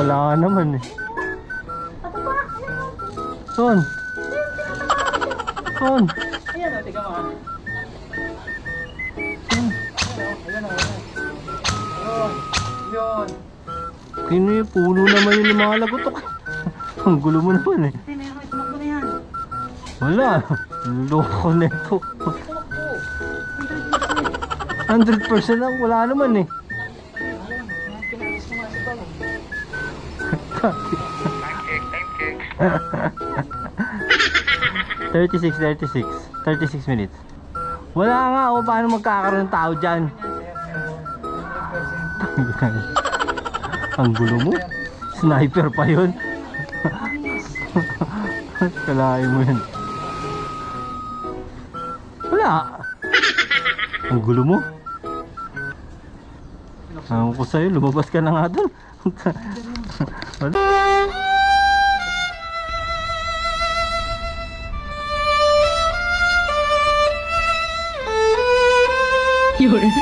wala naman eh. Son? Son? Ayan o, tiga mo ah. Ayan o, ayan. Yun. Kino yung puno naman yung lumalagotok. Ang gulo mo naman eh. Wala. Loko na ito. Tumakbo. 100% lang, wala naman eh. 36, 36. 36 minutes. Wala nga, o paano magkakaroon ng tao dyan? Ang gulo mo. Sniper pa yun. Kalahin mo yun. Wala. Ang gulo mo. Ang ko sa'yo, lumabas ka na nga doon. Wala. Yun.